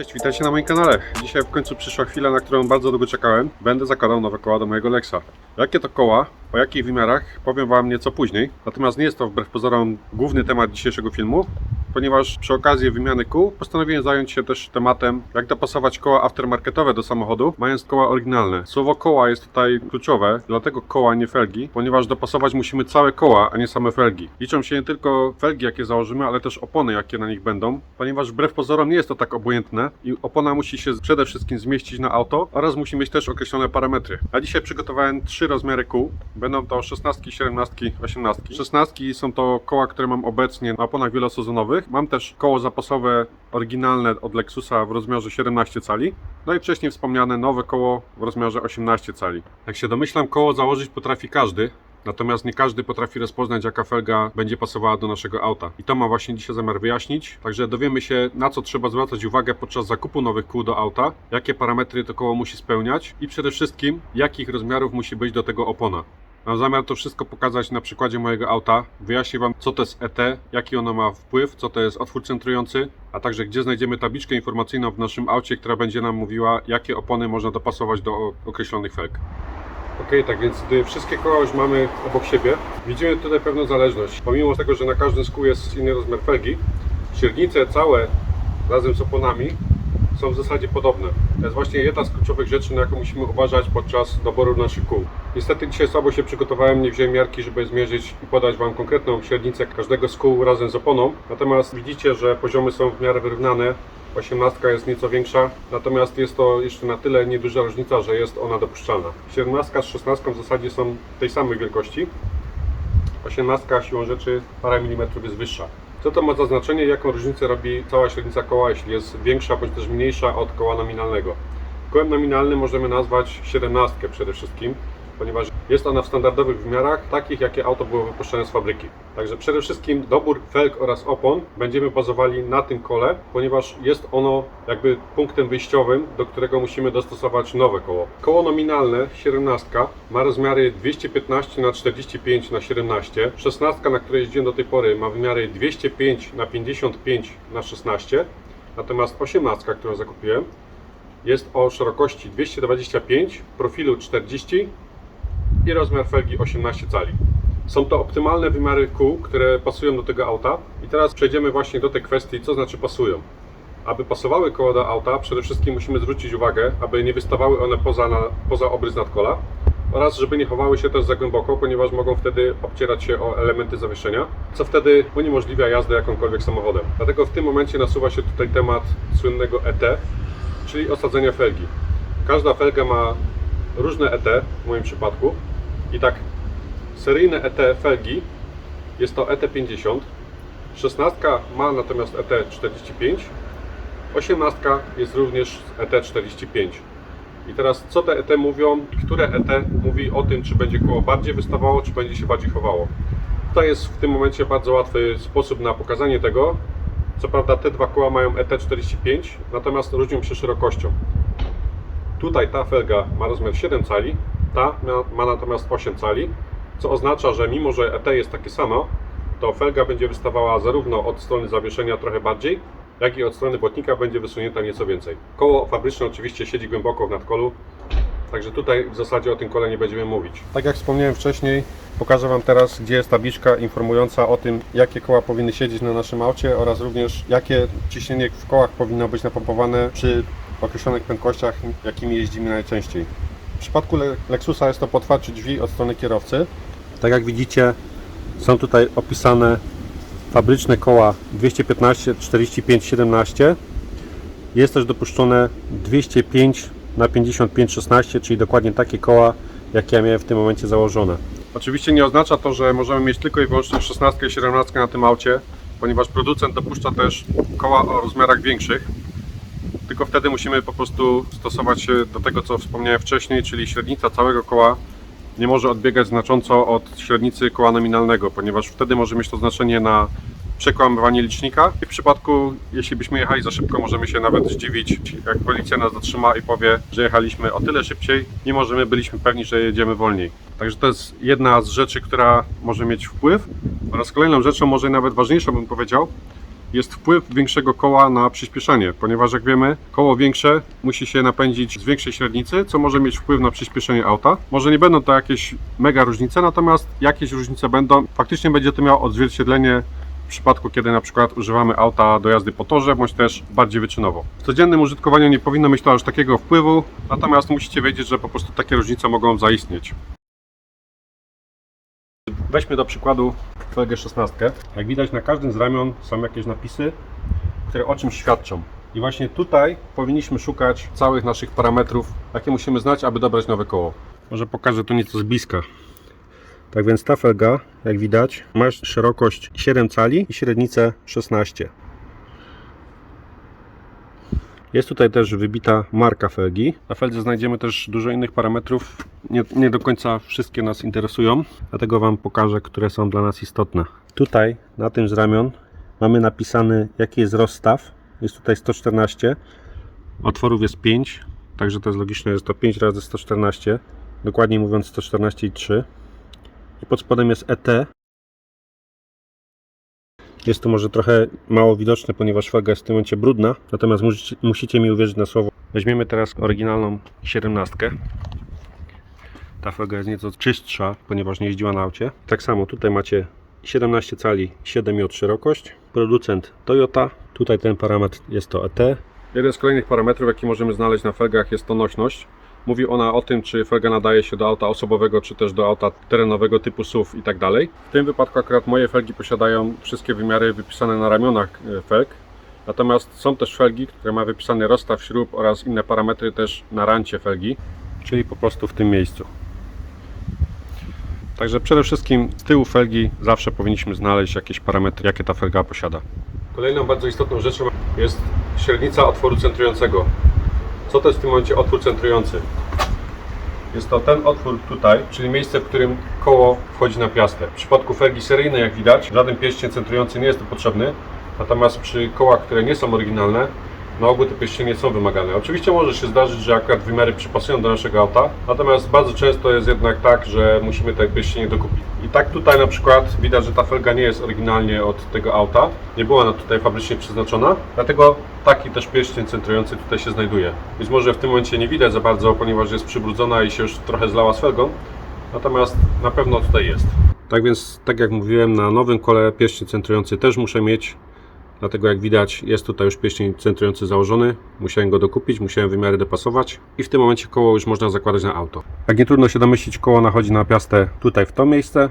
Cześć, witajcie na moim kanale. Dzisiaj w końcu przyszła chwila, na którą bardzo długo czekałem. Będę zakładał nowe koła do mojego Lexa. Jakie to koła, o jakich wymiarach, powiem Wam nieco później. Natomiast nie jest to wbrew pozorom główny temat dzisiejszego filmu, ponieważ przy okazji wymiany kół postanowiłem zająć się też tematem, jak dopasować koła aftermarketowe do samochodu, mając koła oryginalne. Słowo koła jest tutaj kluczowe, dlatego koła, nie felgi, ponieważ dopasować musimy całe koła, a nie same felgi. Liczą się nie tylko felgi, jakie założymy, ale też opony, jakie na nich będą, ponieważ wbrew pozorom nie jest to tak obojętne i opona musi się przede wszystkim zmieścić na auto oraz musi mieć też określone parametry. A dzisiaj przygotowałem trzy rozmiary kół. Będą to 16, 17, 18. 16 są to koła, które mam obecnie na oponach wielosezonowych. Mam też koło zapasowe oryginalne od Lexusa w rozmiarze 17 cali. No i wcześniej wspomniane nowe koło w rozmiarze 18 cali. Jak się domyślam, koło założyć potrafi każdy. Natomiast nie każdy potrafi rozpoznać, jaka felga będzie pasowała do naszego auta. I to mam właśnie dzisiaj zamiar wyjaśnić. Także dowiemy się, na co trzeba zwracać uwagę podczas zakupu nowych kół do auta, jakie parametry to koło musi spełniać i przede wszystkim, jakich rozmiarów musi być do tego opona. Mam zamiar to wszystko pokazać na przykładzie mojego auta. Wyjaśnię Wam, co to jest ET, jaki ono ma wpływ, co to jest otwór centrujący, a także gdzie znajdziemy tabliczkę informacyjną w naszym aucie, która będzie nam mówiła, jakie opony można dopasować do określonych felg. Ok, tak więc gdy wszystkie koła już mamy obok siebie, widzimy tutaj pewną zależność. Pomimo tego, że na każdym z kół jest inny rozmiar felgi, średnice całe razem z oponami są w zasadzie podobne. To jest właśnie jedna z kluczowych rzeczy, na jaką musimy uważać podczas doboru naszych kół. Niestety dzisiaj słabo się przygotowałem, nie wziąłem miarki, żeby zmierzyć i podać Wam konkretną średnicę każdego z kół razem z oponą. Natomiast widzicie, że poziomy są w miarę wyrównane. 18 jest nieco większa, natomiast jest to jeszcze na tyle nieduża różnica, że jest ona dopuszczalna. 17 z 16 w zasadzie są tej samej wielkości. 18 siłą rzeczy parę milimetrów jest wyższa. Co to ma za znaczenie, jaką różnicę robi cała średnica koła, jeśli jest większa bądź też mniejsza od koła nominalnego? Kołem nominalnym możemy nazwać 17 przede wszystkim, ponieważ jest ona w standardowych wymiarach, takich jakie auto było wypuszczone z fabryki. Także przede wszystkim dobór felg oraz opon będziemy bazowali na tym kole, ponieważ jest ono jakby punktem wyjściowym, do którego musimy dostosować nowe koło. Koło nominalne 17 ma rozmiary 215 na 45 na 17. 16 na której jeździłem do tej pory ma wymiary 205 na 55 na 16. Natomiast 18, którą zakupiłem, jest o szerokości 225, profilu 40 i rozmiar felgi 18 cali. Są to optymalne wymiary kół, które pasują do tego auta. I teraz przejdziemy właśnie do tej kwestii, co znaczy pasują. Aby pasowały koła do auta, przede wszystkim musimy zwrócić uwagę, aby nie wystawały one poza, na, poza obrys nadkola oraz żeby nie chowały się też za głęboko, ponieważ mogą wtedy obcierać się o elementy zawieszenia, co wtedy uniemożliwia jazdę jakąkolwiek samochodem. Dlatego w tym momencie nasuwa się tutaj temat słynnego ET, czyli osadzenia felgi. Każda felga ma różne ET w moim przypadku i tak seryjne ET felgi jest to ET50, 16 ma natomiast E ET45, 18 jest również z ET45. I teraz co te ET mówią i które ET mówi o tym, czy będzie koło bardziej wystawało, czy będzie się bardziej chowało. Tutaj jest w tym momencie bardzo łatwy sposób na pokazanie tego. Co prawda te dwa koła mają ET45, natomiast różnią się szerokością. Tutaj ta felga ma rozmiar 7 cali, ta ma, natomiast 8 cali, co oznacza, że mimo, że ET jest takie samo, to felga będzie wystawała zarówno od strony zawieszenia trochę bardziej, jak i od strony błotnika będzie wysunięta nieco więcej. Koło fabryczne oczywiście siedzi głęboko w nadkolu, także tutaj w zasadzie o tym kole nie będziemy mówić. Tak jak wspomniałem wcześniej, pokażę Wam teraz, gdzie jest tabliczka informująca o tym, jakie koła powinny siedzieć na naszym aucie oraz również jakie ciśnienie w kołach powinno być napompowane przy określonych prędkościach, jakimi jeździmy najczęściej. W przypadku Le- Lexusa jest to potwarcie drzwi od strony kierowcy. Tak jak widzicie, są tutaj opisane fabryczne koła 215, 45, 17. Jest też dopuszczone 205 na 55, 16, czyli dokładnie takie koła, jakie ja miałem w tym momencie założone. Oczywiście nie oznacza to, że możemy mieć tylko i wyłącznie 16 i 17 na tym aucie, ponieważ producent dopuszcza też koła o rozmiarach większych. Tylko wtedy musimy po prostu stosować się do tego, co wspomniałem wcześniej, czyli średnica całego koła nie może odbiegać znacząco od średnicy koła nominalnego, ponieważ wtedy może mieć to znaczenie na przekłamywanie licznika i w przypadku, jeśli byśmy jechali za szybko, możemy się nawet zdziwić, jak policja nas zatrzyma i powie, że jechaliśmy o tyle szybciej, mimo że my byliśmy pewni, że jedziemy wolniej. Także to jest jedna z rzeczy, która może mieć wpływ oraz kolejną rzeczą, może nawet ważniejszą bym powiedział, jest wpływ większego koła na przyspieszenie, ponieważ jak wiemy, koło większe musi się napędzić z większej średnicy, co może mieć wpływ na przyspieszenie auta. Może nie będą to jakieś mega różnice, natomiast jakieś różnice będą. Faktycznie będzie to miało odzwierciedlenie w przypadku, kiedy na przykład używamy auta do jazdy po torze, bądź też bardziej wyczynowo. W codziennym użytkowaniu nie powinno mieć to aż takiego wpływu, natomiast musicie wiedzieć, że po prostu takie różnice mogą zaistnieć. Weźmy do przykładu felgę 16. Jak widać na każdym z ramion są jakieś napisy, które o czymś świadczą. I właśnie tutaj powinniśmy szukać całych naszych parametrów, jakie musimy znać, aby dobrać nowe koło. Może pokażę to nieco z bliska. Tak więc ta felga, jak widać, ma szerokość 7 cali i średnicę 16. Jest tutaj też wybita marka felgi. Na feldze znajdziemy też dużo innych parametrów. Nie, nie do końca wszystkie nas interesują, dlatego Wam pokażę, które są dla nas istotne. Tutaj na tym z ramion mamy napisany jaki jest rozstaw. Jest tutaj 114. Otworów jest 5, także to jest logiczne, jest to 5 razy 114. Dokładniej mówiąc 114,3. I pod spodem jest ET. Jest to może trochę mało widoczne, ponieważ felga jest w tym momencie brudna, natomiast musicie, musicie mi uwierzyć na słowo. Weźmiemy teraz oryginalną 17. Ta felga jest nieco czystsza, ponieważ nie jeździła na aucie. Tak samo tutaj macie 17 cali, 7,3 szerokość. Producent Toyota. Tutaj ten parametr jest to ET. Jeden z kolejnych parametrów, jaki możemy znaleźć na felgach jest to nośność. Mówi ona o tym, czy felga nadaje się do auta osobowego, czy też do auta terenowego typu SUV i tak dalej. W tym wypadku akurat moje felgi posiadają wszystkie wymiary wypisane na ramionach e, felg. Natomiast są też felgi, które ma wypisany rozstaw śrub oraz inne parametry też na rancie felgi, czyli po prostu w tym miejscu. Także przede wszystkim z tyłu felgi zawsze powinniśmy znaleźć jakieś parametry, jakie ta felga posiada. Kolejną bardzo istotną rzeczą jest średnica otworu centrującego. Co to jest w tym momencie otwór centrujący? Jest to ten otwór tutaj, czyli miejsce, w którym koło wchodzi na piastę. W przypadku felgi seryjnej, jak widać, żaden pierścień centrujący nie jest tu potrzebny. Natomiast przy kołach, które nie są oryginalne, na ogół te pierścienie są wymagane. Oczywiście może się zdarzyć, że akurat wymiary przypasują do naszego auta, natomiast bardzo często jest jednak tak, że musimy te pierścienie dokupić. I tak tutaj na przykład widać, że ta felga nie jest oryginalnie od tego auta, nie była ona tutaj fabrycznie przeznaczona, dlatego taki też pierścień centrujący tutaj się znajduje. Być może w tym momencie nie widać za bardzo, ponieważ jest przybrudzona i się już trochę zlała z felgą, natomiast na pewno tutaj jest. Tak więc, tak jak mówiłem, na nowym kole pierścień centrujący też muszę mieć, Dlatego jak widać jest tutaj już pierścień centrujący założony. Musiałem go dokupić, musiałem wymiary dopasować i w tym momencie koło już można zakładać na auto. Jak nie trudno się domyślić, koło nachodzi na piastę tutaj w to miejsce.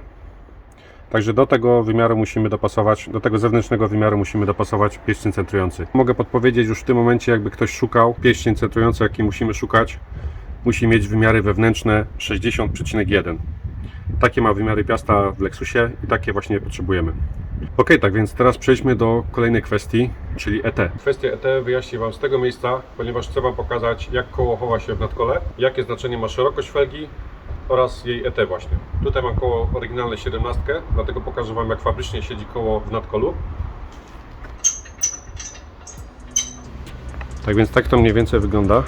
Także do tego wymiaru musimy dopasować, do tego zewnętrznego wymiaru musimy dopasować pierścień centrujący. Mogę podpowiedzieć już w tym momencie, jakby ktoś szukał, pierścień centrujący, jaki musimy szukać, musi mieć wymiary wewnętrzne 60,1. Takie ma wymiary piasta w Lexusie i takie właśnie potrzebujemy. Ok, tak więc teraz przejdźmy do kolejnej kwestii, czyli ET. Kwestię ET wyjaśnię Wam z tego miejsca, ponieważ chcę Wam pokazać, jak koło chowa się w nadkole, jakie znaczenie ma szerokość felgi oraz jej ET właśnie. Tutaj mam koło oryginalne 17, dlatego pokażę Wam, jak fabrycznie siedzi koło w nadkolu. Tak więc tak to mniej więcej wygląda.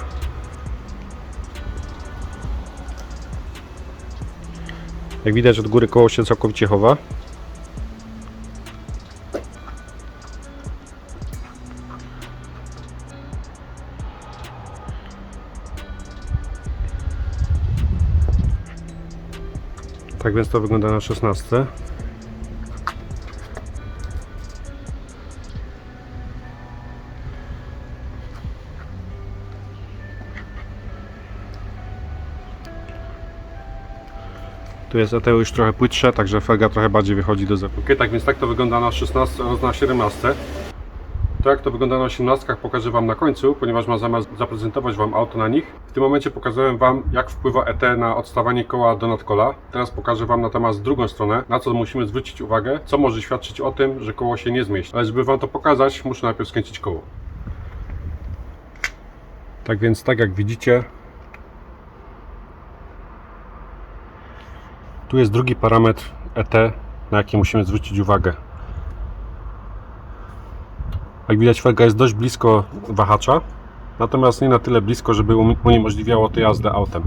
Jak widać od góry koło się całkowicie chowa. Tak więc to wygląda na 16. Tu jest ETU już trochę płytsze, także felga trochę bardziej wychodzi do. Ok, tak więc tak to wygląda na 16 oraz na 17. To jak to wygląda na 18 pokażę Wam na końcu, ponieważ mam zamiar zaprezentować Wam auto na nich. W tym momencie pokazałem Wam jak wpływa ET na odstawanie koła do nadkola. Teraz pokażę Wam natomiast drugą stronę, na co musimy zwrócić uwagę, co może świadczyć o tym, że koło się nie zmieści. Ale żeby Wam to pokazać, muszę najpierw skręcić koło. Tak więc tak jak widzicie, tu jest drugi parametr ET, na jaki musimy zwrócić uwagę. Jak widać felga jest dość blisko wahacza, natomiast nie na tyle blisko, żeby umi- uniemożliwiało to jazdę autem.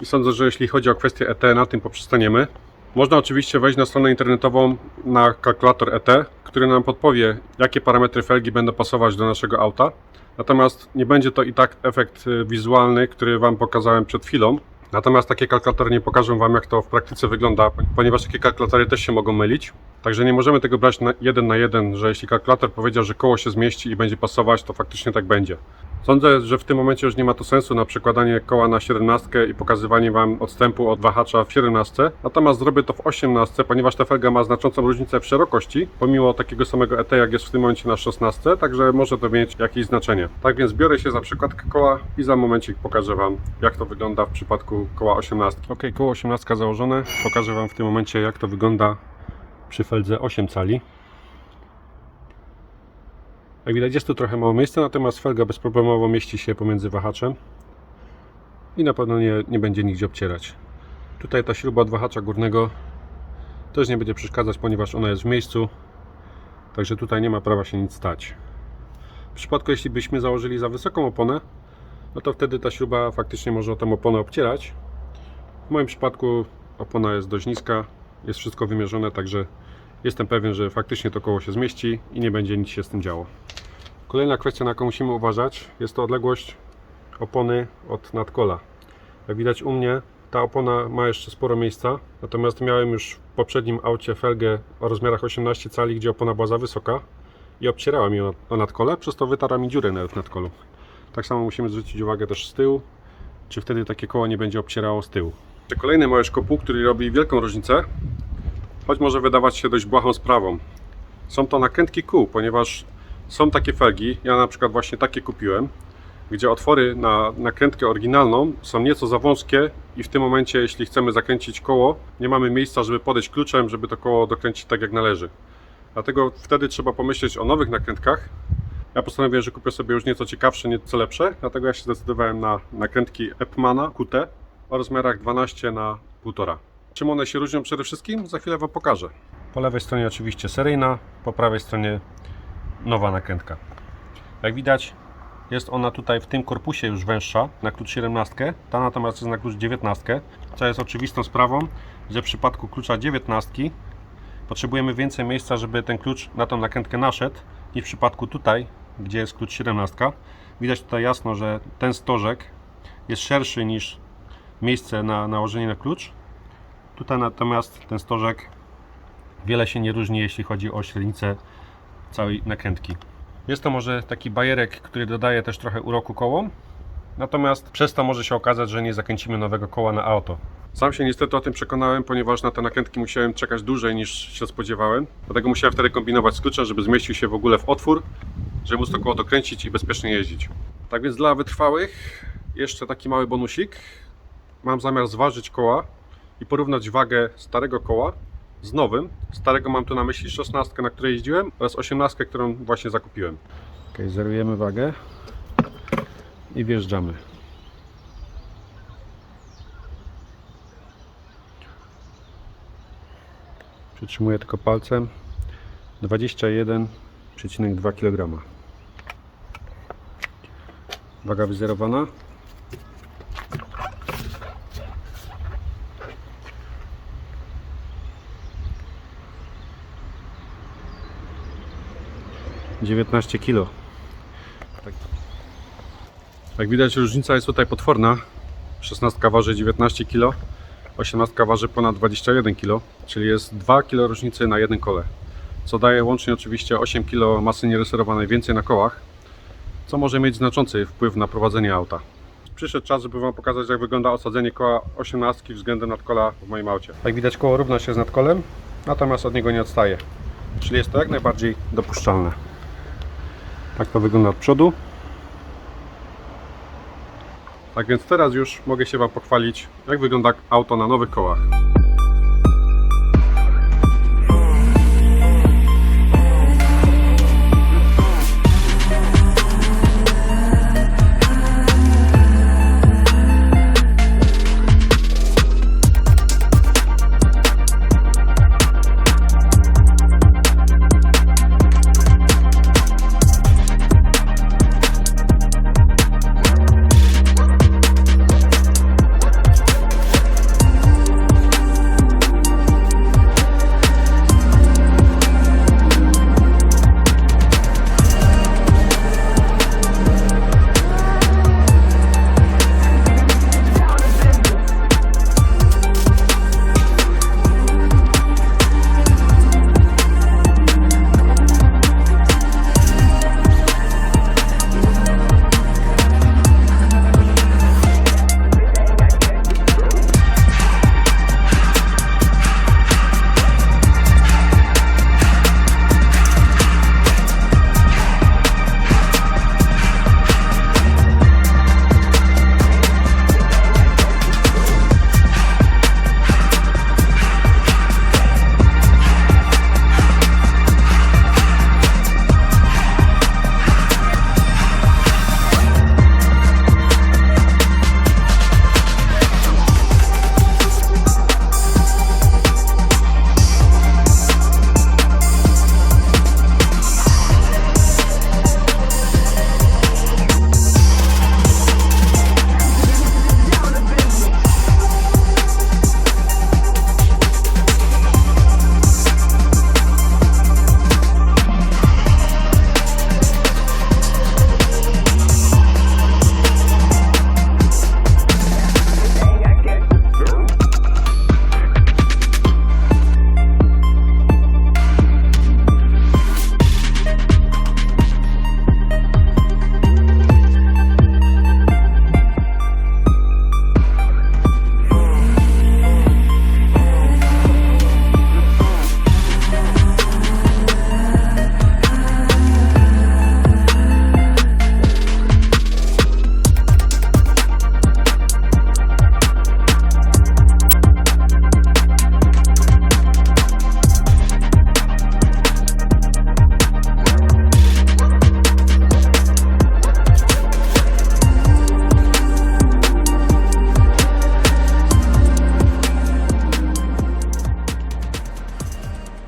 I sądzę, że jeśli chodzi o kwestię ET, na tym poprzestaniemy. Można oczywiście wejść na stronę internetową na kalkulator ET, który nam podpowie, jakie parametry felgi będą pasować do naszego auta. Natomiast nie będzie to i tak efekt y, wizualny, który Wam pokazałem przed chwilą. Natomiast takie kalkulatory nie pokażą Wam, jak to w praktyce wygląda, ponieważ takie kalkulatory też się mogą mylić. Także nie możemy tego brać na jeden na jeden, że jeśli kalkulator powiedział, że koło się zmieści i będzie pasować, to faktycznie tak będzie. Sądzę, że w tym momencie już nie ma to sensu na przekładanie koła na 17 i pokazywanie Wam odstępu od wahacza w 17. Natomiast zrobię to w 18, ponieważ ta felga ma znaczącą różnicę w szerokości, pomimo takiego samego ET, jak jest w tym momencie na 16, także może to mieć jakieś znaczenie. Tak więc biorę się za przykładkę koła i za momencik pokażę Wam, jak to wygląda w przypadku koła 18. Ok, koło 18 założone. Pokażę Wam w tym momencie, jak to wygląda przy feldze 8 cali. Jak widać jest tu trochę mało miejsca, natomiast felga bezproblemowo mieści się pomiędzy wahaczem i na pewno nie, nie będzie nigdzie obcierać. Tutaj ta śruba od wahacza górnego też nie będzie przeszkadzać, ponieważ ona jest w miejscu, także tutaj nie ma prawa się nic stać. W przypadku jeśli byśmy założyli za wysoką oponę, no to wtedy ta śruba faktycznie może o tę oponę obcierać. W moim przypadku opona jest dość niska, jest wszystko wymierzone, także jestem pewien, że faktycznie to koło się zmieści i nie będzie nic się z tym działo. Kolejna kwestia, na jaką musimy uważać, jest to odległość opony od nadkola. Jak widać u mnie, ta opona ma jeszcze sporo miejsca, natomiast miałem już w poprzednim aucie felgę o rozmiarach 18 cali, gdzie opona była za wysoka i obcierała mi o nadkole, przez to wytarła mi dziurę nawet w nadkolu. Tak samo musimy zwrócić uwagę też z tyłu, czy wtedy takie koło nie będzie obcierało z tyłu. Kolejny mały szkopuł, który robi wielką różnicę, choć może wydawać się dość błahą sprawą. Są to nakrętki kół, ponieważ są takie felgi, ja na przykład właśnie takie kupiłem, gdzie otwory na nakrętkę oryginalną są nieco za wąskie i w tym momencie, jeśli chcemy zakręcić koło, nie mamy miejsca, żeby podejść kluczem, żeby to koło dokręcić tak jak należy. Dlatego wtedy trzeba pomyśleć o nowych nakrętkach. Ja postanowiłem, że kupię sobie już nieco ciekawsze, nieco lepsze, dlatego ja się zdecydowałem na nakrętki Epmana QT o rozmiarach 12 na 1,5. Czym one się różnią przede wszystkim? Za chwilę Wam pokażę. Po lewej stronie oczywiście seryjna, po prawej stronie nowa nakrętka. Jak widać, jest ona tutaj w tym korpusie już węższa, na klucz 17, ta natomiast jest na klucz 19, co jest oczywistą sprawą, że w przypadku klucza 19 potrzebujemy więcej miejsca, żeby ten klucz na tą nakrętkę naszedł, niż w przypadku tutaj, gdzie jest klucz 17. Widać tutaj jasno, że ten stożek jest szerszy niż miejsce na nałożenie na klucz. Tutaj natomiast ten stożek wiele się nie różni, jeśli chodzi o średnicę całej nakrętki. Jest to może taki bajerek, który dodaje też trochę uroku kołom, natomiast przez to może się okazać, że nie zakręcimy nowego koła na auto. Sam się niestety o tym przekonałem, ponieważ na te nakrętki musiałem czekać dłużej niż się spodziewałem. Dlatego musiałem wtedy kombinować z kluczem, żeby zmieścił się w ogóle w otwór, żeby móc to koło dokręcić i bezpiecznie jeździć. Tak więc dla wytrwałych jeszcze taki mały bonusik. Mam zamiar zważyć koła i porównać wagę starego koła z nowym. Starego mam tu na myśli 16, na której jeździłem oraz 18, którą właśnie zakupiłem. Ok, zerujemy wagę i wjeżdżamy. Przytrzymuję tylko palcem 21,2 kg. Waga wyzerowana. Dziewiętnaście kilo. Tak. Jak widać różnica jest tutaj potworna. 16 waży 19 kg, 18 waży ponad 21 kg, czyli jest 2 kg różnicy na jednym kole. Co daje łącznie oczywiście 8 kg masy niereserowanej więcej na kołach, co może mieć znaczący wpływ na prowadzenie auta. Przyszedł czas, żeby Wam pokazać jak wygląda osadzenie koła 18 względem nadkola w moim aucie. Jak widać koło równa się z nadkolem, natomiast od niego nie odstaje. Czyli jest to jak najbardziej dopuszczalne. Tak to wygląda od przodu. Tak więc teraz już mogę się Wam pochwalić, jak wygląda auto na nowych kołach.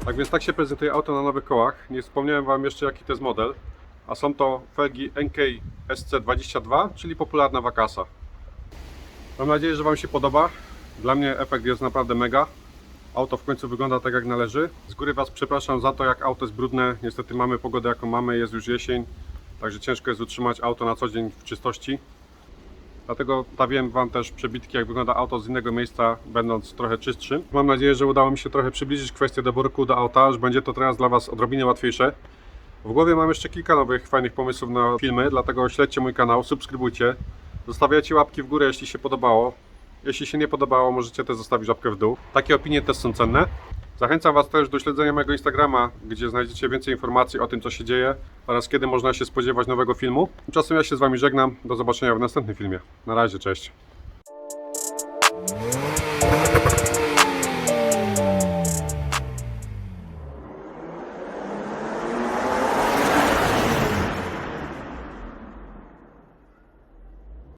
Tak więc tak się prezentuje auto na nowych kołach. Nie wspomniałem Wam jeszcze jaki to jest model. A są to felgi NK SC22, czyli popularna Wakasa. Mam nadzieję, że Wam się podoba. Dla mnie efekt jest naprawdę mega. Auto w końcu wygląda tak jak należy. Z góry Was przepraszam za to, jak auto jest brudne. Niestety mamy pogodę jaką mamy, jest już jesień. Także ciężko jest utrzymać auto na co dzień w czystości. Dlatego stawiłem Wam też przebitki, jak wygląda auto z innego miejsca, będąc trochę czystszym. Mam nadzieję, że udało mi się trochę przybliżyć kwestię doboru kół do auta, że będzie to teraz dla Was odrobinę łatwiejsze. W głowie mam jeszcze kilka nowych, fajnych pomysłów na filmy, dlatego śledźcie mój kanał, subskrybujcie. Zostawiajcie łapki w górę, jeśli się podobało. Jeśli się nie podobało, możecie też zostawić łapkę w dół. Takie opinie też są cenne. Zachęcam Was też do śledzenia mojego Instagrama, gdzie znajdziecie więcej informacji o tym, co się dzieje oraz kiedy można się spodziewać nowego filmu. Tymczasem ja się z Wami żegnam. Do zobaczenia w następnym filmie. Na razie, cześć.